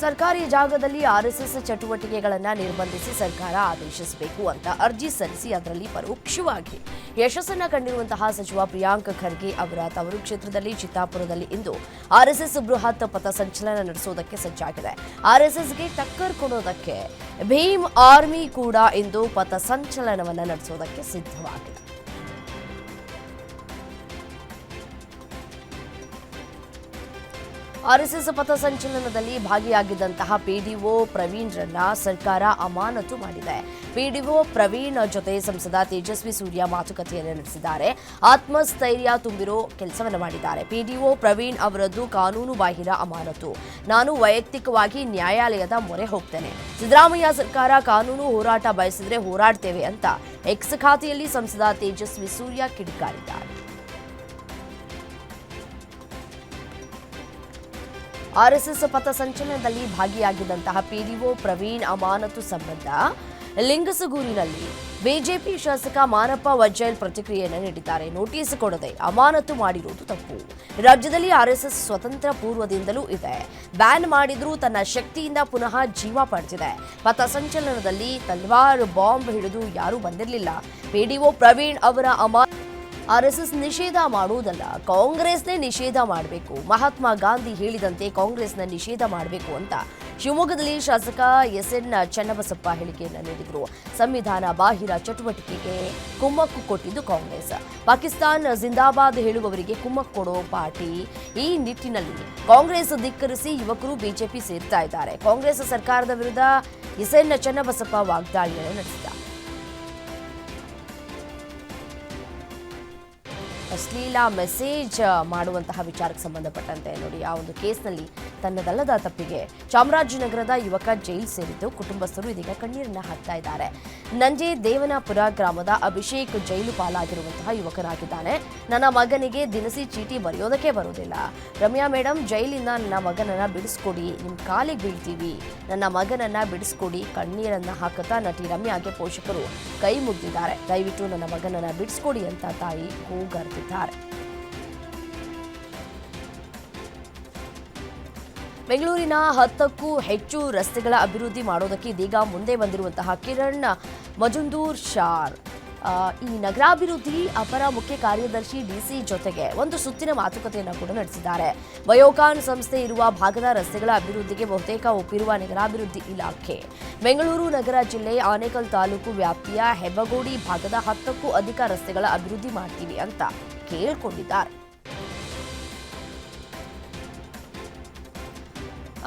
ಸರ್ಕಾರಿ ಜಾಗದಲ್ಲಿ ಆರ್ಎಸ್ಎಸ್ ಚಟುವಟಿಕೆಗಳನ್ನು ನಿರ್ಬಂಧಿಸಿ ಸರ್ಕಾರ ಆದೇಶಿಸಬೇಕು ಅಂತ ಅರ್ಜಿ ಸಲ್ಲಿಸಿ ಅದರಲ್ಲಿ ಪರೋಕ್ಷವಾಗಿ ಯಶಸ್ಸನ್ನು ಕಂಡಿರುವಂತಹ ಸಚಿವ ಪ್ರಿಯಾಂಕ್ ಖರ್ಗೆ ಅವರ ತವರು ಕ್ಷೇತ್ರದಲ್ಲಿ ಚಿತ್ತಾಪುರದಲ್ಲಿ ಇಂದು ಆರ್ಎಸ್ಎಸ್ ಬೃಹತ್ ಪಥಸಂಚಲನ ನಡೆಸುವುದಕ್ಕೆ ಸಜ್ಜಾಗಿದೆ. ಆರ್ಎಸ್ಎಸ್ಗೆ ಟಕ್ಕರ್ ಕೊಡೋದಕ್ಕೆ ಭೀಮ್ ಆರ್ಮಿ ಕೂಡ ಇಂದು ಪಥಸಂಚಲನವನ್ನು ನಡೆಸುವುದಕ್ಕೆ ಸಿದ್ಧವಾಗಿದೆ. ಆರ್ಎಸ್ಎಸ್ ಪಥಸಂಚಲನದಲ್ಲಿ ಭಾಗಿಯಾಗಿದ್ದಂತಹ ಪಿಡಿಒ ಪ್ರವೀಣ್ರನ್ನ ಸರ್ಕಾರ ಅಮಾನತು ಮಾಡಿದೆ. ಪಿಡಿಒ ಪ್ರವೀಣ್ ಜೊತೆ ಸಂಸದ ತೇಜಸ್ವಿ ಸೂರ್ಯ ಮಾತುಕತೆಯನ್ನು ನಡೆಸಿದ್ದಾರೆ. ಆತ್ಮಸ್ಥೈರ್ಯ ತುಂಬಿರೋ ಕೆಲಸವನ್ನು ಮಾಡಿದ್ದಾರೆ. ಪಿಡಿಒ ಪ್ರವೀಣ್ ಅವರದ್ದು ಕಾನೂನು ಬಾಹಿರ ಅಮಾನತು. ನಾನು ವೈಯಕ್ತಿಕವಾಗಿ ನ್ಯಾಯಾಲಯದ ಮೊರೆ ಹೋಗ್ತೇನೆ. ಸಿದ್ದರಾಮಯ್ಯ ಸರ್ಕಾರ ಕಾನೂನು ಹೋರಾಟ ಬಯಸಿದ್ರೆ ಹೋರಾಡ್ತೇವೆ ಅಂತ. ಎಕ್ಸ್ ಖಾತೆಯಲ್ಲಿ ಸಂಸದ ತೇಜಸ್ವಿ ಸೂರ್ಯ ಕಿಡಿಕಾರಿದ್ದಾರೆ. ಆರ್ಎಸ್ಎಸ್ ಪಥಸಂಚಲನದಲ್ಲಿ ಭಾಗಿಯಾಗಿದ್ದಂತಹ ಪಿಡಿಒ ಪ್ರವೀಣ್ ಅಮಾನತು ಸಂಬಂಧ ಲಿಂಗಸಗೂರಿನಲ್ಲಿ ಬಿಜೆಪಿ ಶಾಸಕ ಮಾನಪ್ಪ ವಜ್ಜೈಲ್ ಪ್ರತಿಕ್ರಿಯೆಯನ್ನು ನೀಡಿದ್ದಾರೆ. ನೋಟಿಸ್ ಕೊಡದೆ ಅಮಾನತು ಮಾಡಿರುವುದು ತಪ್ಪು. ರಾಜ್ಯದಲ್ಲಿ ಆರ್ಎಸ್ಎಸ್ ಸ್ವತಂತ್ರ ಪೂರ್ವದಿಂದಲೂ ಇದೆ. ಬ್ಯಾನ್ ಮಾಡಿದ್ರೂ ತನ್ನ ಶಕ್ತಿಯಿಂದ ಪುನಃ ಜೀವ ಪಡೆದಿದೆ. ಪಥಸಂಚಲನದಲ್ಲಿ ತಲ್ವಾರ್ ಬಾಂಬ್ ಹಿಡಿದು ಯಾರೂ ಬಂದಿರಲಿಲ್ಲ. ಪಿಡಿಒ ಪ್ರವೀಣ್ ಅವರ ಅಮಾ ಆರ್ಎಸ್ಎಸ್ ನಿಷೇಧ ಮಾಡುವುದಲ್ಲ, ಕಾಂಗ್ರೆಸ್ನೇ ನಿಷೇಧ ಮಾಡಬೇಕು. ಮಹಾತ್ಮ ಗಾಂಧಿ ಹೇಳಿದಂತೆ ಕಾಂಗ್ರೆಸ್ನ ನಿಷೇಧ ಮಾಡಬೇಕು ಅಂತ ಶಿವಮೊಗ್ಗದಲ್ಲಿ ಶಾಸಕ ಎಸ್ ಎನ್ ಚನ್ನಬಸಪ್ಪ ಹೇಳಿಕೆಯನ್ನು ನೀಡಿದರು. ಸಂವಿಧಾನ ಬಾಹಿರ ಚಟುವಟಿಕೆಗೆ ಕುಮ್ಮಕ್ಕು ಕೊಟ್ಟಿದ್ದು ಕಾಂಗ್ರೆಸ್. ಪಾಕಿಸ್ತಾನ್ ಜಿಂದಾಬಾದ್ ಹೇಳುವವರಿಗೆ ಕುಮ್ಮಕ್ಕು ಕೊಡೋ ಪಾರ್ಟಿ ಈ ನಿಟ್ಟಿನಲ್ಲಿ ಕಾಂಗ್ರೆಸ್ ಧಿಕ್ಕರಿಸಿ ಯುವಕರು ಬಿಜೆಪಿ ಸೇರ್ತಾ ಇದ್ದಾರೆ. ಕಾಂಗ್ರೆಸ್ ಸರ್ಕಾರದ ವಿರುದ್ಧ ಎಸ್ ಎನ್ ಚನ್ನಬಸಪ್ಪ ವಾಗ್ದಾಳಿಯನ್ನು ನಡೆಸಿದ್ದಾರೆ ಅಶ್ಲೀಲ ಮೆಸೇಜ್ ಮಾಡುವಂತಹ ವಿಚಾರಕ್ಕೆ ಸಂಬಂಧಪಟ್ಟಂತೆ ನೋಡಿ ಆ ಒಂದು ಕೇಸ್ನಲ್ಲಿ ತನ್ನದಲ್ಲದ ತಪ್ಪಿಗೆ. ಚಾಮರಾಜನಗರದ ಯುವಕ ಜೈಲ್ ಸೇರಿದ್ದು ಕುಟುಂಬಸ್ಥರು ಇದೀಗ ಕಣ್ಣೀರನ್ನ ಹಾಕ್ತಾ ಇದ್ದಾರೆ. ನಂಜೆ ದೇವನಾಪುರ ಗ್ರಾಮದ ಅಭಿಷೇಕ್ ಜೈಲು ಪಾಲಾಗಿರುವಂತಹ ಯುವಕನಾಗಿದ್ದಾನೆ ನನ್ನ ಮಗನಿಗೆ ದಿನಸಿ ಚೀಟಿ ಬರೆಯೋದಕ್ಕೆ ಬರೋದಿಲ್ಲ ರಮ್ಯಾ ಮೇಡಮ್ ಜೈಲಿಂದ ನನ್ನ ಮಗನನ್ನ ಬಿಡಿಸ್ಕೊಡಿ. ನಿಮ್ಮ ಕಾಲಿಗೆ ಬೀಳ್ತೀವಿ. ನನ್ನ ಮಗನನ್ನ ಬಿಡಿಸ್ಕೊಡಿ. ಕಣ್ಣೀರನ್ನ ಹಾಕುತ್ತಾ ನಟಿ ರಮ್ಯಾಗೆ ಪೋಷಕರು ಕೈ ಮುಗಿದಿದ್ದಾರೆ. ದಯವಿಟ್ಟು ನನ್ನ ಮಗನನ್ನ ಬಿಡಿಸ್ಕೊಡಿ ಅಂತ ತಾಯಿ ಕೂಗಾಡ್ತಿದ್ದಾರೆ ಬೆಂಗಳೂರಿನ ಹತ್ತಕ್ಕೂ ಹೆಚ್ಚು ರಸ್ತೆಗಳ ಅಭಿವೃದ್ಧಿ ಮಾಡೋದಕ್ಕೆ ಇದೀಗ ಮುಂದೆ ಬಂದಿರುವಂತಹ ಕಿರಣ್ ಮಜುಂದೂರ್ ಶಾರ್. ಈ ನಗರಾಭಿವೃದ್ಧಿ ಅಪರ ಮುಖ್ಯ ಕಾರ್ಯದರ್ಶಿ ಡಿಸಿ ಜೊತೆಗೆ ಒಂದು ಸುತ್ತಿನ ಮಾತುಕತೆಯನ್ನು ಕೂಡ ನಡೆಸಿದ್ದಾರೆ. ವಯೋಕಾನ್ ಸಂಸ್ಥೆ ಇರುವ ಭಾಗದ ರಸ್ತೆಗಳ ಅಭಿವೃದ್ಧಿಗೆ ಬಹುತೇಕ ಒಪ್ಪಿರುವ ನಗರಾಭಿವೃದ್ಧಿ ಇಲಾಖೆ. ಬೆಂಗಳೂರು ನಗರ ಜಿಲ್ಲೆ ಆನೇಕಲ್ ತಾಲೂಕು ವ್ಯಾಪ್ತಿಯ ಹೆಬ್ಬಗೋಡಿ ಭಾಗದ ಹತ್ತಕ್ಕೂ ಅಧಿಕ ರಸ್ತೆಗಳ ಅಭಿವೃದ್ಧಿ ಮಾಡ್ತೀವಿ ಅಂತ ಕೇಳ್ಕೊಂಡಿದ್ದಾರೆ.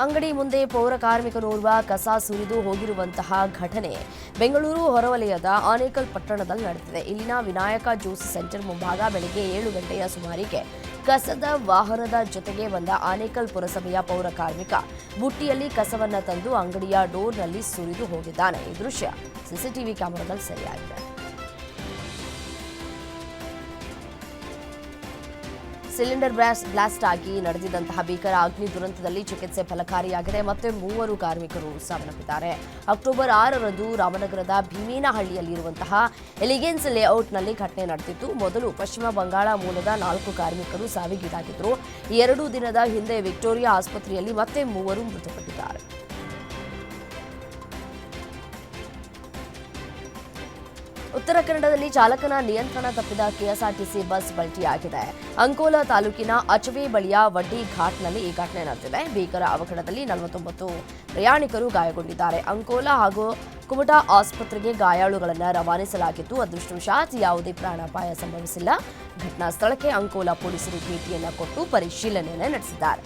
ಅಂಗಡಿ ಮುಂದೆ ಪೌರ ಕಾರ್ಮಿಕನೋರ್ವ ಕಸ ಸುರಿದು ಹೋಗಿರುವಂತಹ ಘಟನೆ. ಬೆಂಗಳೂರು ಹೊರವಲಯದ ಆನೇಕಲ್ ಪಟ್ಟಣದಲ್ಲಿ ನಡೆದಿದೆ. ಇಲ್ಲಿನ ವಿನಾಯಕ ಜ್ಯೂಸ್ ಸೆಂಟರ್ ಮುಂಭಾಗ ಬೆಳಗ್ಗೆ ಏಳು ಗಂಟೆಯ ಸುಮಾರಿಗೆ ಕಸದ ವಾಹನದ ಜೊತೆಗೆ ಬಂದ ಆನೇಕಲ್ ಪುರಸಭೆಯ ಪೌರ ಕಾರ್ಮಿಕ ಬುಟ್ಟಿಯಲ್ಲಿ ಕಸವನ್ನು ತಂದು ಅಂಗಡಿಯ ಡೋರ್ನಲ್ಲಿ ಸುರಿದು ಹೋಗಿದ್ದಾನೆ. ಈ ದೃಶ್ಯ ಸಿಸಿಟಿವಿ ಕ್ಯಾಮೆರಾದಲ್ಲಿ ಸೆರೆಯಾಗಿದೆ. ಸಿಲಿಂಡರ್ ಬ್ಲಾಸ್ಟ್ ಬ್ಲಾಸ್ಟ್ ಆಗಿ ನಡೆದಿದ್ದಂತಹ ಭೀಕರ ಅಗ್ನಿ ದುರಂತದಲ್ಲಿ ಚಿಕಿತ್ಸೆ ಫಲಕಾರಿಯಾಗಿದೆ. ಮತ್ತೆ ಮೂವರು ಕಾರ್ಮಿಕರು ಸಾವನ್ನಪ್ಪಿದ್ದಾರೆ. ಅಕ್ಟೋಬರ್ ಆರರಂದು ರಾಮನಗರದ ಭೀಮೇನಹಳ್ಳಿಯಲ್ಲಿರುವಂತಹ ಎಲಿಗೆನ್ಸ್ ಲೇಔಟ್ನಲ್ಲಿ ಘಟನೆ ನಡೆದಿತ್ತು. ಮೊದಲು ಪಶ್ಚಿಮ ಬಂಗಾಳ ಮೂಲದ ನಾಲ್ಕು ಕಾರ್ಮಿಕರು ಸಾವಿಗೀಡಾಗಿದ್ದರು. ಎರಡು ದಿನದ ಹಿಂದೆ ವಿಕ್ಟೋರಿಯಾ ಆಸ್ಪತ್ರೆಯಲ್ಲಿ ಮತ್ತೆ ಮೂವರು ಮೃತಪಟ್ಟಿದ್ದಾರೆ. ಉತ್ತರ ಕನ್ನಡದಲ್ಲಿ ಚಾಲಕನ ನಿಯಂತ್ರಣ ತಪ್ಪಿದ ಕೆಎಸ್ಆರ್ಟಿಸಿ ಬಸ್ ಬಲ್ಟಿಯಾಗಿದೆ ಅಂಕೋಲಾ ತಾಲೂಕಿನ ಅಚವಿ ಬಳಿಯ ವಡ್ಡಿ ಘಾಟ್ನಲ್ಲಿ ಈ ಘಟನೆ ನಡೆದಿದೆ. ಭೀಕರ ಅವಘಡದಲ್ಲಿ ನಲವತ್ತೊಂಬತ್ತು ಪ್ರಯಾಣಿಕರು ಗಾಯಗೊಂಡಿದ್ದಾರೆ. ಅಂಕೋಲಾ ಹಾಗೂ ಕುಮಟಾ ಆಸ್ಪತ್ರೆಗೆ ಗಾಯಾಳುಗಳನ್ನು ರವಾನಿಸಲಾಗಿದ್ದು, ಅದೃಷ್ಟವಶಾತ್ ಯಾವುದೇ ಪ್ರಾಣಾಪಾಯ ಸಂಭವಿಸಿಲ್ಲ. ಘಟನಾ ಸ್ಥಳಕ್ಕೆ ಅಂಕೋಲಾ ಪೊಲೀಸರು ಭೇಟಿಯನ್ನು ಕೊಟ್ಟು ಪರಿಶೀಲನೆಯನ್ನು ನಡೆಸಿದ್ದಾರೆ.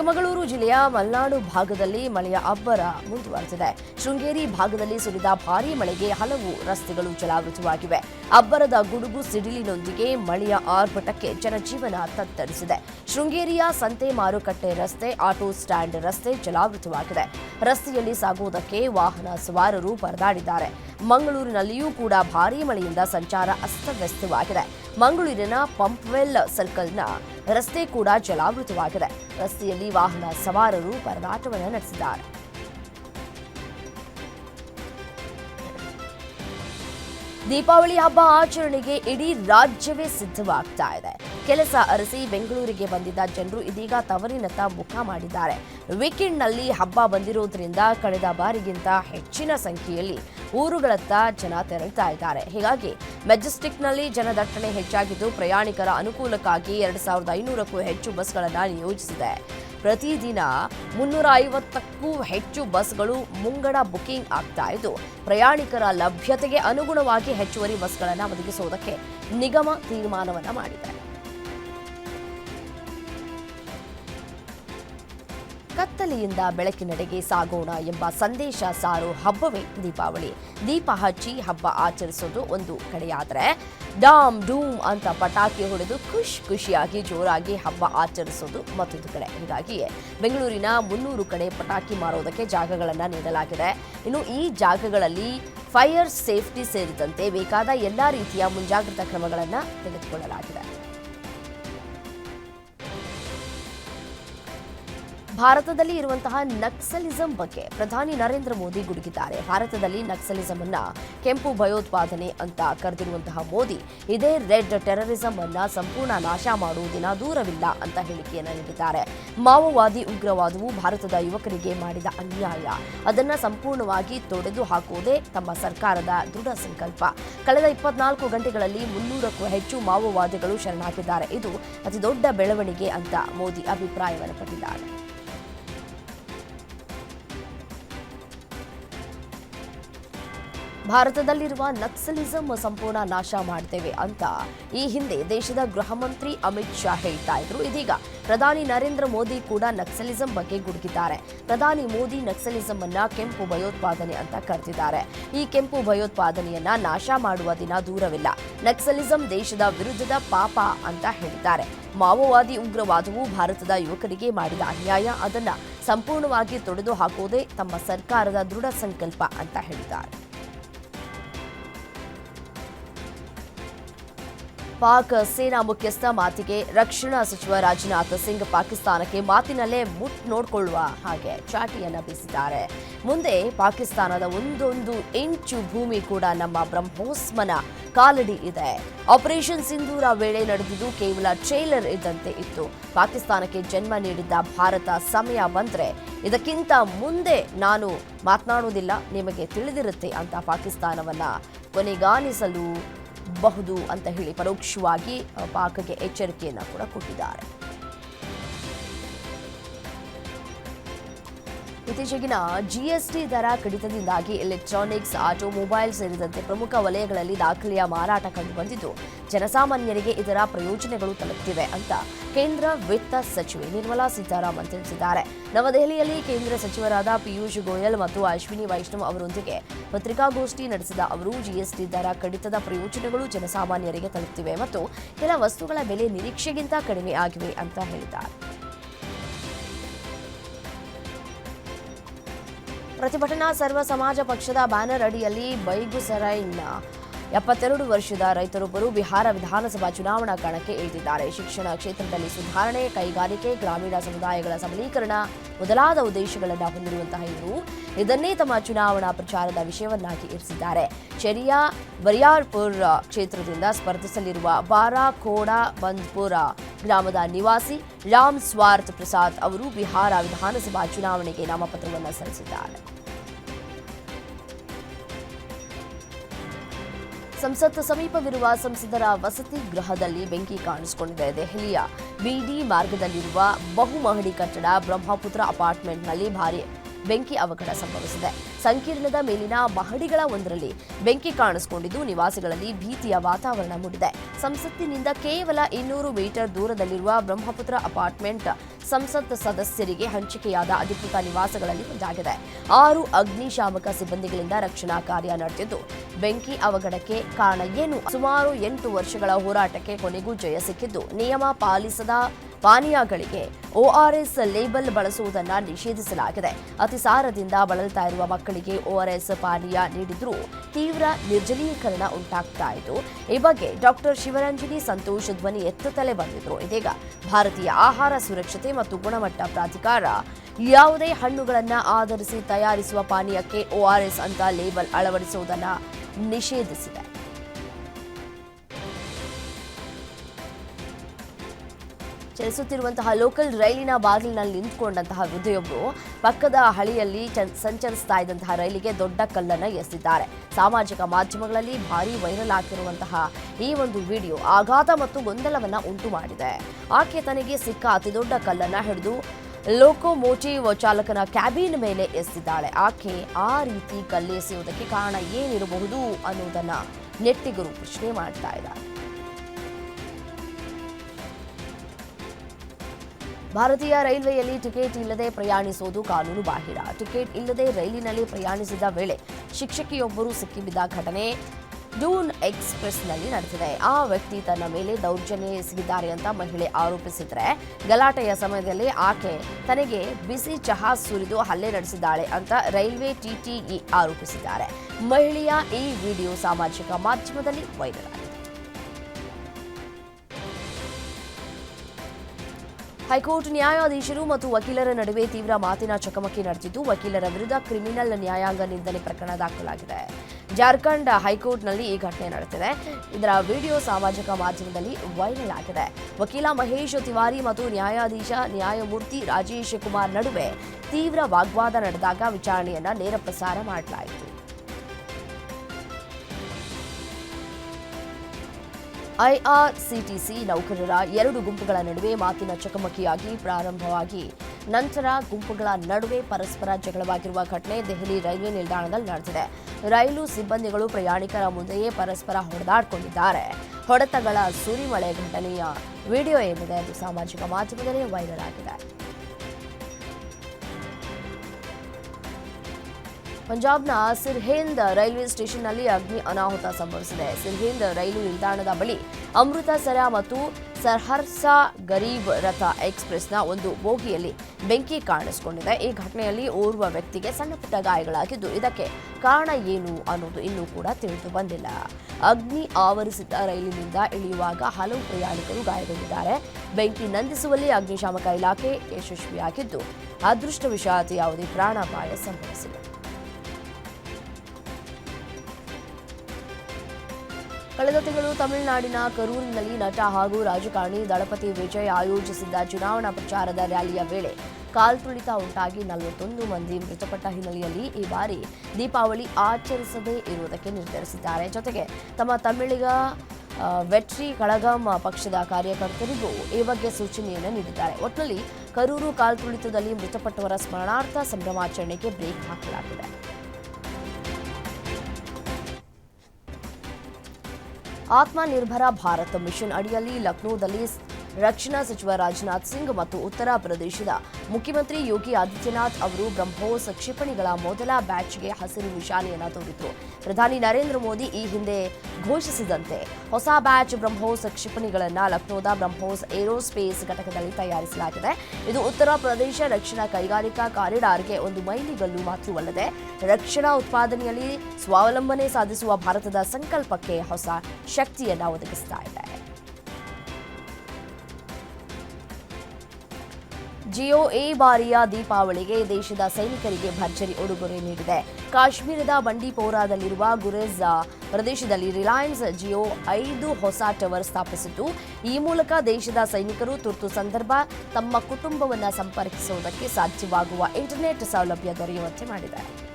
ಚಿಕ್ಕಮಗಳೂರು ಜಿಲ್ಲೆಯ ಮಲೆನಾಡು ಭಾಗದಲ್ಲಿ ಮಳೆಯ ಅಬ್ಬರ ಮುಂದುವರೆದಿದೆ. ಶೃಂಗೇರಿ ಭಾಗದಲ್ಲಿ ಸುರಿದ ಭಾರೀ ಮಳೆಗೆ ಹಲವು ರಸ್ತೆಗಳು ಜಲಾವೃತವಾಗಿವೆ. ಅಬ್ಬರದ ಗುಡುಗು ಸಿಡಿಲಿನೊಂದಿಗೆ ಮಳೆಯ ಆರ್ಭಟಕ್ಕೆ ಜನಜೀವನ ತತ್ತರಿಸಿದೆ. ಶೃಂಗೇರಿಯ ಸಂತೆ ಮಾರುಕಟ್ಟೆ ರಸ್ತೆ, ಆಟೋ ಸ್ಟ್ಯಾಂಡ್ ರಸ್ತೆ ಜಲಾವೃತವಾಗಿದೆ. ರಸ್ತೆಯಲ್ಲಿ ಸಾಗುವುದಕ್ಕೆ ವಾಹನ ಸವಾರರು ಪರದಾಡಿದ್ದಾರೆ. ಮಂಗಳೂರಿನಲ್ಲಿಯೂ ಕೂಡ ಭಾರೀ ಮಳೆಯಿಂದ ಸಂಚಾರ ಅಸ್ತವ್ಯಸ್ತವಾಗಿದೆ. ಮಂಗಳೂರಿನ ಪಂಪ್ವೆಲ್ ಸರ್ಕಲ್ನ ರಸ್ತೆ ಕೂಡ ಜಲಾವೃತವಾಗಿದೆ. ರಸ್ತೆಯಲ್ಲಿ ವಾಹನ ಸವಾರರು ಪರದಾಟವನ್ನು ನಡೆಸಿದ್ದಾರೆ. ದೀಪಾವಳಿ ಹಬ್ಬ ಆಚರಣೆಗೆ ಇಡೀ ರಾಜ್ಯವೇ ಸಿದ್ಧವಾಗ್ತಾ ಇದೆ. ಕೆಲಸ ಅರಸಿ ಬೆಂಗಳೂರಿಗೆ ಬಂದಿದ್ದ ಜನರು ಇದೀಗ ತವರಿನತ್ತ ಮುಖ ಮಾಡಿದ್ದಾರೆ. ವೀಕೆಂಡ್ನಲ್ಲಿ ಹಬ್ಬ ಬಂದಿರೋದ್ರಿಂದ ಕಳೆದ ಬಾರಿಗಿಂತ ಹೆಚ್ಚಿನ ಸಂಖ್ಯೆಯಲ್ಲಿ ಊರುಗಳತ್ತ ಜನ ತೆರಳುತ್ತಾ ಇದ್ದಾರೆ. ಹೀಗಾಗಿ ಮೆಜೆಸ್ಟಿಕ್ನಲ್ಲಿ ಜನದಟ್ಟಣೆ ಹೆಚ್ಚಾಗಿದ್ದು ಪ್ರಯಾಣಿಕರ ಅನುಕೂಲಕ್ಕಾಗಿ ಎರಡು ಸಾವಿರದ ಐನೂರಕ್ಕೂ ಹೆಚ್ಚು ಬಸ್ಗಳನ್ನು ನಿಯೋಜಿಸಿದೆ ಪ್ರತಿದಿನ ಮುನ್ನೂರ ಐವತ್ತಕ್ಕೂ ಹೆಚ್ಚು ಬಸ್ಗಳು ಮುಂಗಡ ಬುಕಿಂಗ್ ಆಗ್ತಾ ಇದ್ದು, ಪ್ರಯಾಣಿಕರ ಲಭ್ಯತೆಗೆ ಅನುಗುಣವಾಗಿ ಹೆಚ್ಚುವರಿ ಬಸ್ಗಳನ್ನು ಒದಗಿಸುವುದಕ್ಕೆ ನಿಗಮ ತೀರ್ಮಾನವನ್ನು ಮಾಡಿದೆ. ಕತ್ತಲೆಯಿಂದ ಬೆಳಕಿನೆಡೆಗೆ ಸಾಗೋಣ ಎಂಬ ಸಂದೇಶ ಸಾರೋ ಹಬ್ಬವೇ ದೀಪಾವಳಿ. ದೀಪ ಹಚ್ಚಿ ಹಬ್ಬ ಆಚರಿಸೋದು ಒಂದು ಕಡೆಯಾದರೆ ಡಾಮ್ ಡೂಮ್ ಅಂತ ಪಟಾಕಿ ಹೊಡೆದು ಖುಷ್ ಖುಷಿಯಾಗಿ ಜೋರಾಗಿ ಹಬ್ಬ ಆಚರಿಸೋದು ಮತ್ತೊಂದು ಕಡೆ. ಹೀಗಾಗಿಯೇ ಬೆಂಗಳೂರಿನ ಮುನ್ನೂರು ಕಡೆ ಪಟಾಕಿ ಮಾರೋದಕ್ಕೆ ಜಾಗಗಳನ್ನು ನೀಡಲಾಗಿದೆ. ಇನ್ನು ಈ ಜಾಗಗಳಲ್ಲಿ ಫೈರ್ ಸೇಫ್ಟಿ ಸೇರಿದಂತೆ ಬೇಕಾದ ಎಲ್ಲ ರೀತಿಯ ಮುಂಜಾಗ್ರತಾ ಕ್ರಮಗಳನ್ನು ತೆಗೆದುಕೊಳ್ಳಲಾಗಿದೆ. ಭಾರತದಲ್ಲಿ ಇರುವಂತಹ ನಕ್ಸಲಿಸಂ ಬಗ್ಗೆ ಪ್ರಧಾನಿ ನರೇಂದ್ರ ಮೋದಿ ಗುಡುಗಿದ್ದಾರೆ. ಭಾರತದಲ್ಲಿ ನಕ್ಸಲಿಸಂ ಅನ್ನ ಕೆಂಪು ಭಯೋತ್ಪಾದನೆ ಅಂತ ಕರೆದಿರುವಂತಹ ಮೋದಿ, ಇದೇ ರೆಡ್ ಟೆರರಿಸಂ ಅನ್ನ ಸಂಪೂರ್ಣ ನಾಶ ಮಾಡುವುದಿನ ದೂರವಿಲ್ಲ ಅಂತ ಹೇಳಿಕೆಯನ್ನು ನೀಡಿದ್ದಾರೆ. ಮಾವೋವಾದಿ ಉಗ್ರವಾದವು ಭಾರತದ ಯುವಕರಿಗೆ ಮಾಡಿದ ಅನ್ಯಾಯ. ಅದನ್ನ ಸಂಪೂರ್ಣವಾಗಿ ತೊಡೆದು ಹಾಕುವುದೇ ತಮ್ಮ ಸರ್ಕಾರದ ದೃಢ ಸಂಕಲ್ಪ. ಕಳೆದ ಇಪ್ಪತ್ನಾಲ್ಕು ಗಂಟೆಗಳಲ್ಲಿ ಮುನ್ನೂರಕ್ಕೂ ಹೆಚ್ಚು ಮಾವೋವಾದಿಗಳು ಶರಣಾಗಿದ್ದಾರೆ. ಇದು ಅತಿದೊಡ್ಡ ಬೆಳವಣಿಗೆ ಅಂತ ಮೋದಿ ಅಭಿಪ್ರಾಯವನ್ನು ಪಟ್ಟಿದ್ದಾರೆ. ಭಾರತದಲ್ಲಿರುವ ನಕ್ಸಲಿಸಂ ಸಂಪೂರ್ಣ ನಾಶ ಮಾಡ್ತೇವೆ ಅಂತ ಈ ಹಿಂದೆ ದೇಶದ ಗೃಹ ಮಂತ್ರಿ ಅಮಿತ್ ಶಾ ಹೇಳ್ತಾ ಇದ್ರು. ಇದೀಗ ಪ್ರಧಾನಿ ನರೇಂದ್ರ ಮೋದಿ ಕೂಡ ನಕ್ಸಲಿಸಂ ಬಗ್ಗೆ ಗುಡುಗಿದ್ದಾರೆ. ಪ್ರಧಾನಿ ಮೋದಿ ನಕ್ಸಲಿಸಂ ಅನ್ನ ಕೆಂಪು ಭಯೋತ್ಪಾದನೆ ಅಂತ ಕರೆದಿದ್ದಾರೆ. ಈ ಕೆಂಪು ಭಯೋತ್ಪಾದನೆಯನ್ನ ನಾಶ ಮಾಡುವ ದಿನ ದೂರವಿಲ್ಲ. ನಕ್ಸಲಿಸಂ ದೇಶದ ವಿರುದ್ಧದ ಪಾಪ ಅಂತ ಹೇಳಿದ್ದಾರೆ. ಮಾವೋವಾದಿ ಉಗ್ರವಾದವು ಭಾರತದ ಯುವಕರಿಗೆ ಮಾಡಿದ ಅನ್ಯಾಯ. ಅದನ್ನ ಸಂಪೂರ್ಣವಾಗಿ ತೊಡೆದು ಹಾಕುವುದೇ ತಮ್ಮ ಸರ್ಕಾರದ ದೃಢ ಸಂಕಲ್ಪ ಅಂತ ಹೇಳಿದ್ದಾರೆ. ಪಾಕ್ ಸೇನಾ ಮುಖ್ಯಸ್ಥ ಮಾತಿಗೆ ರಕ್ಷಣಾ ಸಚಿವ ರಾಜನಾಥ್ ಸಿಂಗ್ ಪಾಕಿಸ್ತಾನಕ್ಕೆ ಮಾತಿನಲ್ಲೇ ಮುಟ್ ನೋಡಿಕೊಳ್ಳುವ ಹಾಗೆ ಚಾಟಿಯನ್ನ ಬೀಸಿದ್ದಾರೆ. ಮುಂದೆ ಪಾಕಿಸ್ತಾನದ ಒಂದೊಂದು ಇಂಚು ಭೂಮಿ ಕೂಡ ನಮ್ಮ ಬ್ರಹ್ಮೋಸ್ಮನ ಕಾಲಡಿ ಇದೆ. ಆಪರೇಷನ್ ಸಿಂಧೂರ ವೇಳೆ ನಡೆದಿದ್ದು ಕೇವಲ ಟ್ರೇಲರ್ ಇದ್ದಂತೆ ಇತ್ತು. ಪಾಕಿಸ್ತಾನಕ್ಕೆ ಜನ್ಮ ನೀಡಿದ್ದ ಭಾರತ ಸಮಯ ಬಂದ್ರೆ ಇದಕ್ಕಿಂತ ಮುಂದೆ ನಾನು ಮಾತನಾಡುವುದಿಲ್ಲ, ನಿಮಗೆ ತಿಳಿದಿರುತ್ತೆ ಅಂತ ಪಾಕಿಸ್ತಾನವನ್ನ ಕೊನೆಗಾಣಿಸಲು ಬಹುದು ಅಂತ ಹೇಳಿ ಪರೋಕ್ಷವಾಗಿ ಪಾಕಕ್ಕೆ ಎಚ್ಚರಿಕೆಯನ್ನ ಕೂಡ ಕೊಟ್ಟಿದ್ದಾರೆ. ಇತ್ತೀಚೆಗಿನ ಜಿಎಸ್ಟಿ ದರ ಕಡಿತದಿಂದಾಗಿ ಎಲೆಕ್ಟ್ರಾನಿಕ್ಸ್ ಆಟೋಮೊಬೈಲ್ ಸೇರಿದಂತೆ ಪ್ರಮುಖ ವಲಯಗಳಲ್ಲಿ ದಾಖಲೆಯ ಮಾರಾಟ ಕಂಡುಬಂದಿದ್ದು ಜನಸಾಮಾನ್ಯರಿಗೆ ಇದರ ಪ್ರಯೋಜನಗಳು ತಲುಪುತ್ತಿವೆ ಅಂತ ಕೇಂದ್ರ ವಿತ್ತ ಸಚಿವೆ ನಿರ್ಮಲಾ ಸೀತಾರಾಮನ್ ತಿಳಿಸಿದ್ದಾರೆ. ನವದೆಹಲಿಯಲ್ಲಿ ಕೇಂದ್ರ ಸಚಿವರಾದ ಪಿಯೂಷ್ ಗೋಯಲ್ ಮತ್ತು ಅಶ್ವಿನಿ ವೈಷ್ಣವ್ ಅವರೊಂದಿಗೆ ಪತ್ರಿಕಾಗೋಷ್ಠಿ ನಡೆಸಿದ ಅವರು, ಜಿಎಸ್ಟಿ ದರ ಕಡಿತದ ಪ್ರಯೋಜನಗಳು ಜನಸಾಮಾನ್ಯರಿಗೆ ತಲುಪುತ್ತಿವೆ ಮತ್ತು ಕೆಲ ವಸ್ತುಗಳ ಬೆಲೆ ನಿರೀಕ್ಷೆಗಿಂತ ಕಡಿಮೆ ಆಗಿವೆ ಅಂತ ಹೇಳಿದ್ದಾರೆ. ಪ್ರತಿಭಟನಾ ಸರ್ವ ಸಮಾಜ ಪಕ್ಷದ ಬ್ಯಾನರ್ ಅಡಿಯಲ್ಲಿ ಬೈಗುಸರೈನ ಎಪ್ಪತ್ತೆರಡು ವರ್ಷದ ರೈತರೊಬ್ಬರು ಬಿಹಾರ ವಿಧಾನಸಭಾ ಚುನಾವಣಾ ಕಣಕ್ಕೆ ಇಳಿದಿದ್ದಾರೆ. ಶಿಕ್ಷಣ ಕ್ಷೇತ್ರದಲ್ಲಿ ಸುಧಾರಣೆ, ಕೈಗಾರಿಕೆ, ಗ್ರಾಮೀಣ ಸಮುದಾಯಗಳ ಸಬಲೀಕರಣ ಮೊದಲಾದ ಉದ್ದೇಶಗಳನ್ನು ಹೊಂದಿರುವಂತಹ ಇವರು ಇದನ್ನೇ ತಮ್ಮ ಚುನಾವಣಾ ಪ್ರಚಾರದ ವಿಷಯವನ್ನಾಗಿ ಇರಿಸಿದ್ದಾರೆ. ಚೆರಿಯಾ ಬರಿಯಾರ್ಪುರ್ ಕ್ಷೇತ್ರದಿಂದ ಸ್ಪರ್ಧಿಸಲಿರುವ ಬಾರಾಖೋಡಾ ಬಂದ್ಪುರ ಗ್ರಾಮದ ನಿವಾಸಿ ರಾಮ್ ಸ್ವಾರ್ಥ್ ಪ್ರಸಾದ್ ಅವರು ಬಿಹಾರ ವಿಧಾನಸಭಾ ಚುನಾವಣೆಗೆ ನಾಮಪತ್ರವನ್ನು ಸಲ್ಲಿಸಿದ್ದಾರೆ. ಸಂಸತ್ ಸಮೀಪವಿರುವ ಸಂಸದರ ವಸತಿ ಗೃಹದಲ್ಲಿ ಬೆಂಕಿ ಕಾಣಿಸಿಕೊಂಡಿದೆ. ದೆಹಲಿಯ ಬಿಡಿ ಮಾರ್ಗದಲ್ಲಿರುವ ಬಹುಮಹಡಿ ಕಟ್ಟಡ ಬ್ರಹ್ಮಪುತ್ರ ಅಪಾರ್ಟ್ಮೆಂಟ್ನಲ್ಲಿ ಭಾರಿ ಬೆಂಕಿ ಅವಘಡ ಸಂಭವಿಸಿದೆ. ಸಂಕೀರ್ಣದ ಮೇಲಿನ ಮಹಡಿಗಳ ಒಂದರಲ್ಲಿ ಬೆಂಕಿ ಕಾಣಿಸಿಕೊಂಡಿದ್ದು, ನಿವಾಸಿಗಳಲ್ಲಿ ಭೀತಿಯ ವಾತಾವರಣ ಮೂಡಿದೆ. ಸಂಸತ್ತಿನಿಂದ ಕೇವಲ ಇನ್ನೂರು ಮೀಟರ್ ದೂರದಲ್ಲಿರುವ ಬ್ರಹ್ಮಪುತ್ರ ಅಪಾರ್ಟ್ಮೆಂಟ್ ಸಂಸತ್ ಸದಸ್ಯರಿಗೆ ಹಂಚಿಕೆಯಾದ ಅಧಿಕೃತ ನಿವಾಸಗಳಲ್ಲಿ ಒಂದಾಗಿದೆ. ಆರು ಅಗ್ನಿಶಾಮಕ ಸಿಬ್ಬಂದಿಗಳಿಂದ ರಕ್ಷಣಾ ಕಾರ್ಯ ನಡೆದಿದ್ದು, ಬೆಂಕಿ ಅವಘಡಕ್ಕೆ ಕಾರಣ ಏನು? ಸುಮಾರು ಎಂಟು ವರ್ಷಗಳ ಹೋರಾಟಕ್ಕೆ ಕೊನೆಗೂ ಜಯ ಸಿಕ್ಕಿದ್ದು, ನಿಯಮ ಪಾಲಿಸದ ಪಾನೀಯಗಳಿಗೆ ಓಆರ್ಎಸ್ ಲೇಬಲ್ ಬಳಸುವುದನ್ನು ನಿಷೇಧಿಸಲಾಗಿದೆ. ಅತಿಸಾರದಿಂದ ಬಳಲ್ತಾ ಇರುವ ಮಕ್ಕಳಿಗೆ ಓಆರ್ಎಸ್ ಪಾನೀಯ ನೀಡಿದ್ರೂ ತೀವ್ರ ನಿರ್ಜಲೀಕರಣ ಉಂಟಾಗ್ತಾ ಇತ್ತು. ಈ ಬಗ್ಗೆ ಡಾಕ್ಟರ್ ಶಿವರಂಜನಿ ಸಂತೋಷ್ ಧ್ವನಿ ಎತ್ತುತ್ತಲೇ ಬಂದಿದ್ರು. ಇದೀಗ ಭಾರತೀಯ ಆಹಾರ ಸುರಕ್ಷತೆ ಮತ್ತು ಗುಣಮಟ್ಟ ಪ್ರಾಧಿಕಾರ ಯಾವುದೇ ಹಣ್ಣುಗಳನ್ನು ಆಧರಿಸಿ ತಯಾರಿಸುವ ಪಾನೀಯಕ್ಕೆ ಓಆರ್ಎಸ್ ಅಂತ ಲೇಬಲ್ ಅಳವಡಿಸುವುದನ್ನು ನಿಷೇಧಿಸಿದೆ. ಚಲಿಸುತ್ತಿರುವಂತಹ ಲೋಕಲ್ ರೈಲಿನ ಬಾಗಿಲಿನಲ್ಲಿ ನಿಂತುಕೊಂಡಂತಹ ವೃದ್ಧೆಯೊಬ್ಬರು ಪಕ್ಕದ ಹಳಿಯಲ್ಲಿ ಸಂಚರಿಸ್ತಾ ಇದ್ದಂತಹ ರೈಲಿಗೆ ದೊಡ್ಡ ಕಲ್ಲನ್ನು ಎಸೆದಿದ್ದಾರೆ. ಸಾಮಾಜಿಕ ಮಾಧ್ಯಮಗಳಲ್ಲಿ ಭಾರಿ ವೈರಲ್ ಆಗಿರುವಂತಹ ಈ ಒಂದು ವಿಡಿಯೋ ಆಘಾತ ಮತ್ತು ಗೊಂದಲವನ್ನು ಉಂಟು ಮಾಡಿದೆ. ಆಕೆ ತನಗೆ ಸಿಕ್ಕ ಅತಿದೊಡ್ಡ ಕಲ್ಲನ್ನ ಹಿಡಿದು ಲೋಕೋಮೋಟಿವ್ ಚಾಲಕನ ಕ್ಯಾಬಿನ್ ಮೇಲೆ ಎಸೆದಿದ್ದಾಳೆ. ಆಕೆ ಆ ರೀತಿ ಕಲ್ಲೆಸೆಯುವುದಕ್ಕೆ ಕಾರಣ ಏನಿರಬಹುದು ಅನ್ನೋದನ್ನ ನೆಟ್ಟಿಗರು ಪ್ರಶ್ನೆ ಮಾಡ್ತಾ ಇದ್ದಾರೆ. ಭಾರತೀಯ ರೈಲ್ವೆಯಲ್ಲಿ ಟಿಕೆಟ್ ಇಲ್ಲದೆ ಪ್ರಯಾಣಿಸುವುದು ಕಾನೂನು ಬಾಹಿರ. ಟಿಕೆಟ್ ಇಲ್ಲದೆ ರೈಲಿನಲ್ಲಿ ಪ್ರಯಾಣಿಸಿದ ವೇಳೆ ಶಿಕ್ಷಕಿಯೊಬ್ಬರು ಸಿಕ್ಕಿಬಿದ್ದ ಘಟನೆ ಡೂನ್ ಎಕ್ಸ್ಪ್ರೆಸ್ನಲ್ಲಿ ನಡೆದಿದೆ. ಆ ವ್ಯಕ್ತಿ ತನ್ನ ಮೇಲೆ ದೌರ್ಜನ್ಯ ಎಸಗಿದ್ದಾರೆ ಅಂತ ಮಹಿಳೆ ಆರೋಪಿಸಿದರೆ ಗಲಾಟೆಯ ಸಮಯದಲ್ಲಿ ಆಕೆ ತನಗೆ ಬಿಸಿ ಚಹಾ ಸುರಿದು ಹಲ್ಲೆ ನಡೆಸಿದ್ದಾಳೆ ಅಂತ ರೈಲ್ವೆ ಟಿಟಿಇ ಆರೋಪಿಸಿದ್ದಾರೆ. ಮಹಿಳೆಯ ಈ ವಿಡಿಯೋ ಸಾಮಾಜಿಕ ಮಾಧ್ಯಮದಲ್ಲಿ ವೈರಲ್ ಹೈಕೋರ್ಟ್ ನ್ಯಾಯಾಧೀಶರು ಮತ್ತು ವಕೀಲರ ನಡುವೆ ತೀವ್ರ ಮಾತಿನ ಚಕಮಕಿ ನಡೆದಿದ್ದು, ವಕೀಲರ ವಿರುದ್ಧ ಕ್ರಿಮಿನಲ್ ನ್ಯಾಯಾಂಗ ನಿಂದನೆ ಪ್ರಕರಣ ದಾಖಲಾಗಿದೆ. ಜಾರ್ಖಂಡ್ ಹೈಕೋರ್ಟ್ನಲ್ಲಿ ಈ ಘಟನೆ ನಡೆದಿದೆ. ಇದರ ವಿಡಿಯೋ ಸಾಮಾಜಿಕ ಮಾಧ್ಯಮದಲ್ಲಿ ವೈರಲ್ ಆಗಿದೆ. ವಕೀಲ ಮಹೇಶ್ ತಿವಾರಿ ಮತ್ತು ನ್ಯಾಯಾಧೀಶ ನ್ಯಾಯಮೂರ್ತಿ ರಾಜೇಶ್ ಕುಮಾರ್ ನಡುವೆ ತೀವ್ರ ವಾಗ್ವಾದ ನಡೆದಾಗ ವಿಚಾರಣೆಯನ್ನು ನೇರ ಪ್ರಸಾರ ಮಾಡಲಾಯಿತು. ಐಆರ್ಸಿಟಿಸಿ ನೌಕರರ ಎರಡು ಗುಂಪುಗಳ ನಡುವೆ ಮಾತಿನ ಚಕಮಕಿಯಾಗಿ ಪ್ರಾರಂಭವಾಗಿ, ನಂತರ ಗುಂಪುಗಳ ನಡುವೆ ಪರಸ್ಪರ ಜಗಳವಾಗಿರುವ ಘಟನೆ ದೆಹಲಿ ರೈಲ್ವೆ ನಿಲ್ದಾಣದಲ್ಲಿ ನಡೆದಿದೆ. ರೈಲು ಸಿಬ್ಬಂದಿಗಳು ಪ್ರಯಾಣಿಕರ ಮುಂದೆಯೇ ಪರಸ್ಪರ ಹೊಡೆದಾಡಿಕೊಂಡಿದ್ದಾರೆ. ಹೊಡೆತಗಳ ಸುರಿಮಳೆ ಘಟನೆಯ ವಿಡಿಯೋ ಏನಿದೆ ಅದು ಸಾಮಾಜಿಕ ಮಾಧ್ಯಮದಲ್ಲಿ ವೈರಲ್ ಆಗಿದೆ. ಪಂಜಾಬ್ನ ಸಿರ್ಹೇಂದ್ ರೈಲ್ವೆ ಸ್ಟೇಷನ್ನಲ್ಲಿ ಅಗ್ನಿ ಅನಾಹುತ ಸಂಭವಿಸಿದೆ. ಸಿರ್ಹಿಂದ್ ರೈಲು ನಿಲ್ದಾಣದ ಬಳಿ ಅಮೃತಸರ ಮತ್ತು ಸರ್ಹರ್ಸಾ ಗರೀಬ್ ರಥ ಎಕ್ಸ್ಪ್ರೆಸ್ನ ಒಂದು ಬೋಗಿಯಲ್ಲಿ ಬೆಂಕಿ ಕಾಣಿಸಿಕೊಂಡಿದೆ. ಈ ಘಟನೆಯಲ್ಲಿ ಓರ್ವ ವ್ಯಕ್ತಿಗೆ ಸಣ್ಣಪುಟ್ಟ ಗಾಯಗಳಾಗಿದ್ದು, ಇದಕ್ಕೆ ಕಾರಣ ಏನು ಅನ್ನೋದು ಇನ್ನೂ ಕೂಡ ತಿಳಿದು ಬಂದಿಲ್ಲ. ಅಗ್ನಿ ಆವರಿಸಿದ್ದ ರೈಲಿನಿಂದ ಇಳಿಯುವಾಗ ಹಲವು ಪ್ರಯಾಣಿಕರು ಗಾಯಗೊಂಡಿದ್ದಾರೆ. ಬೆಂಕಿ ನಂದಿಸುವಲ್ಲಿ ಅಗ್ನಿಶಾಮಕ ಇಲಾಖೆ ಯಶಸ್ವಿಯಾಗಿದ್ದು, ಅದೃಷ್ಟವಶಾತ್ ಯಾವುದೇ ಪ್ರಾಣಾಪಾಯ ಸಂಭವಿಸಿಲ್ಲ. ಕಳೆದ ತಿಂಗಳು ತಮಿಳುನಾಡಿನ ಕರೂರಿನಲ್ಲಿ ನಟ ಹಾಗೂ ರಾಜಕಾರಣಿ ದಳಪತಿ ವಿಜಯ್ ಆಯೋಜಿಸಿದ್ದ ಚುನಾವಣಾ ಪ್ರಚಾರದ ರ್ಯಾಲಿಯ ವೇಳೆ ಕಾಲ್ತುಳಿತ ಉಂಟಾಗಿ ನಲವತ್ತೊಂದು ಮಂದಿ ಮೃತಪಟ್ಟ ಹಿನ್ನೆಲೆಯಲ್ಲಿ ಈ ಬಾರಿ ದೀಪಾವಳಿ ಆಚರಿಸದೇ ಇರುವುದಕ್ಕೆ ನಿರ್ಧರಿಸಿದ್ದಾರೆ. ಜೊತೆಗೆ ತಮ್ಮ ತಮಿಳಿಗ ವೆಟ್ರಿ ಕಳಗಂ ಪಕ್ಷದ ಕಾರ್ಯಕರ್ತರಿಗೂ ಈ ಬಗ್ಗೆ ಸೂಚನೆಯನ್ನು ನೀಡಿದ್ದಾರೆ. ಒಟ್ಟಿನಲ್ಲಿ ಕರೂರು ಕಾಲ್ತುಳಿತದಲ್ಲಿ ಮೃತಪಟ್ಟವರ ಸ್ಮರಣಾರ್ಥ ಸಂಭ್ರಮಾಚರಣೆಗೆ ಬ್ರೇಕ್ ಹಾಕಲಾಗಿದೆ. ಆತ್ಮನಿರ್ಭರ ಭಾರತ್ ಮಿಷನ್ ಅಡಿಯಲ್ಲಿ ಲಕ್ನೋದಲ್ಲಿ ರಕ್ಷಣಾ ಸಚಿವ ರಾಜನಾಥ್ ಸಿಂಗ್ ಮತ್ತು ಉತ್ತರ ಪ್ರದೇಶದ ಮುಖ್ಯಮಂತ್ರಿ ಯೋಗಿ ಆದಿತ್ಯನಾಥ್ ಅವರು ಬ್ರಹ್ಮೋಸ್ ಕ್ಷಿಪಣಿಗಳ ಮೊದಲ ಬ್ಯಾಚ್ಗೆ ಹಸಿರು ನಿಶಾನೆಯನ್ನು ತೋರಿದ್ರು. ಪ್ರಧಾನಿ ನರೇಂದ್ರ ಮೋದಿ ಈ ಹಿಂದೆ ಘೋಷಿಸಿದಂತೆ ಹೊಸ ಬ್ಯಾಚ್ ಬ್ರಹ್ಮೋಸ್ ಕ್ಷಿಪಣಿಗಳನ್ನು ಲಕ್ನೋದ ಬ್ರಹ್ಮೋಸ್ ಏರೋಸ್ಪೇಸ್ ಘಟಕದಲ್ಲಿ ತಯಾರಿಸಲಾಗಿದೆ. ಇದು ಉತ್ತರ ಪ್ರದೇಶ ರಕ್ಷಣಾ ಕೈಗಾರಿಕಾ ಕಾರಿಡಾರ್ಗೆ ಒಂದು ಮೈಲಿಗಲ್ಲು ಮಾತ್ರವಲ್ಲದೆ ರಕ್ಷಣಾ ಉತ್ಪಾದನೆಯಲ್ಲಿ ಸ್ವಾವಲಂಬನೆ ಸಾಧಿಸುವ ಭಾರತದ ಸಂಕಲ್ಪಕ್ಕೆ ಹೊಸ ಶಕ್ತಿಯನ್ನು ಒದಗಿಸ್ತಾ ಇದೆ. ಜಿಯೋ ಈ ಬಾರಿಯ ದೀಪಾವಳಿಗೆ ದೇಶದ ಸೈನಿಕರಿಗೆ ಭರ್ಜರಿ ಉಡುಗೊರೆ ನೀಡಿದೆ. ಕಾಶ್ಮೀರದ ಬಂಡಿಪೋರಾದಲ್ಲಿರುವ ಗುರೆಜ್ ಪ್ರದೇಶದಲ್ಲಿ ರಿಲಯನ್ಸ್ ಜಿಯೋ ಐದು ಹೊಸ ಟವರ್ ಸ್ಥಾಪಿಸಿದ್ದು, ಈ ಮೂಲಕ ದೇಶದ ಸೈನಿಕರು ತುರ್ತು ಸಂದರ್ಭ, ತಮ್ಮ ಕುಟುಂಬವನ್ನು ಸಂಪರ್ಕಿಸುವುದಕ್ಕೆ ಸಾಧ್ಯವಾಗುವ ಇಂಟರ್ನೆಟ್ ಸೌಲಭ್ಯ ದೊರೆಯುವಂತೆ ಮಾಡಿದೆ